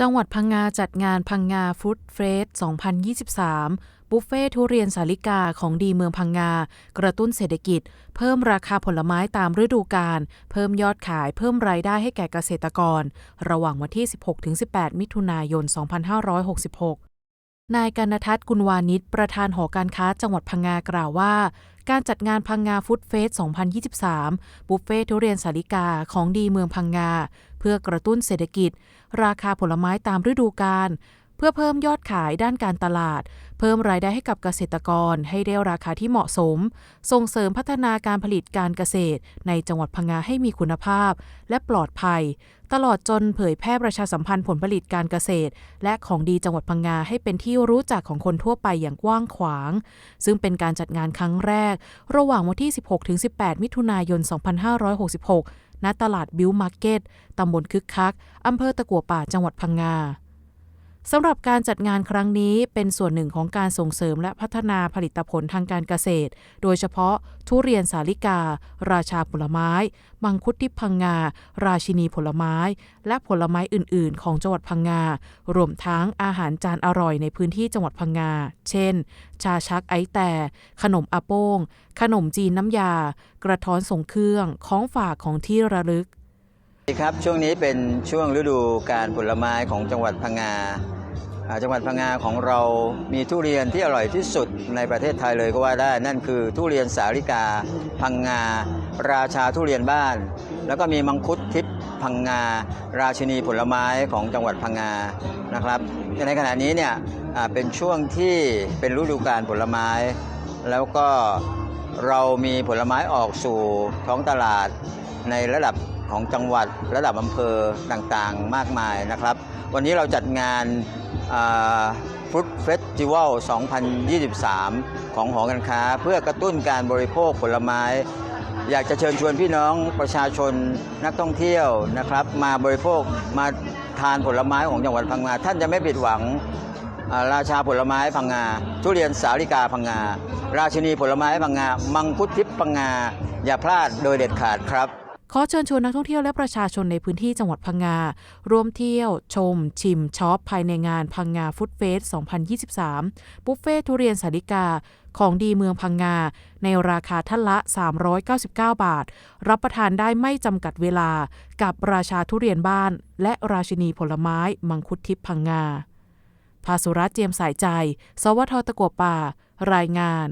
จังหวัดพังงาจัดงานพังงาฟู้ดเฟส2023 บุฟเฟ่ทุเรียนสาลิกาของดีเมืองพังงา กระตุ้นเศรษฐกิจ เพิ่มราคาผลไม้ตามฤดูกาล เพิ่มยอดขาย เพิ่มรายได้ให้แก่เกษตรกร ระหว่างวันที่ 16-18 มิถุนายน 2566นายกนทัศน์กุลวานิชประธานหอการค้าจังหวัดพังงากล่าวว่า การจัดงานพังงาฟู้ดเฟส 2023 บุฟเฟ่ทุเรียนสาลิกาของดีเมืองพังงา เพื่อกระตุ้นเศรษฐกิจ ราคาผลไม้ตามฤดูกาล พื่อเพิ่มยอดขายด้านการตลาด เพิ่มรายได้ให้กับเกษตรกรให้ได้ราคาที่เหมาะสม ส่งเสริมพัฒนาการผลิตการเกษตร ในจังหวัดพังงาให้มีคุณภาพ และปลอดภัย ตลอดจนเผยแพร่ประชาสัมพันธ์ผลผลิตการเกษตร และของดีจังหวัดพังงาให้เป็นที่รู้จักของคนทั่วไปอย่างกว้างขวาง ซึ่งเป็นการจัดงานครั้งแรก ระหว่างวันที่ 16-18 มิถุนายน 2566ณตลาดบิวมาร์เก็ตตำบลคึกคัก อำเภอตะกัวป่าจังหวัดพังงา สำหรับการจัดงานครั้งนี้เป็นส่วนหนึ่งของการส่งเสริมและพัฒนาผลิตผลทางการเกษตร โดยเฉพาะทุเรียนสาลิกา ราชาผลไม้ มังคุดทิพย์พังงา ราชินีผลไม้ และผลไม้อื่น ๆ ของจังหวัดพังงา รวมทั้งอาหารจานอร่อยในพื้นที่จังหวัดพังงา เช่น ชาชักไอแต่ ขนมอาโป้ง ขนมจีนน้ำยา กระท้อนส่งเครื่อง ของฝากของที่ระลึกครับช่วงนี้เป็นช่วงฤดูการผลไม้ของจังหวัดพังงา จังหวัดพังงาของเรามีทุเรียนที่อร่อยที่สุดในประเทศไทยเลยก็ว่าได้ นั่นคือทุเรียนสาลิกา พังงา ราชาทุเรียนบ้าน แล้วก็มีมังคุดทิพย์พังงา ราชินีผลไม้ของจังหวัดพังงานะครับในขณะนี้เนี่ยเป็นช่วงที่เป็นฤดูการผลไม้ แล้วก็เรามีผลไม้ออกสู่ท้องตลาดในระดับของจังหวัดระดับอำเภอต่างๆ มากมายนะครับ วันนี้เราจัดงาน ฟุตเฟสติวัล 2023 ของหอการค้า เพื่อกระตุ้นการบริโภคผลไม้ อยากจะเชิญชวนพี่น้องประชาชนนักท่องเที่ยวนะครับ มาบริโภคมาทานผลไม้ของจังหวัดพังงา ท่านจะไม่ผิดหวังราชาผลไม้พังงา ทุเรียนสาลิกาพังงา ราชินีผลไม้พังงา มังคุดทิพย์พังงา อย่าพลาดโดยเด็ดขาดครับ ขอเชิญชวนนักท่องเที่ยวและประชาชนในพื้นที่จังหวัดพังงา ร่วมเที่ยว ชม ชิมช็อปภายในงานพังงาฟุตเฟส 2023บุฟเฟ่ทุเรียนสาลิกา ของดีเมืองพังงา ในราคาท่านละ 399 บาท รับประทานได้ไม่จำกัดเวลา กับราชาทุเรียนบ้าน และราชินีผลไม้มังคุดทิพย์พังงาภาสุรัตน์เจียมสายใจ สวทตะกัวป่า รายงาน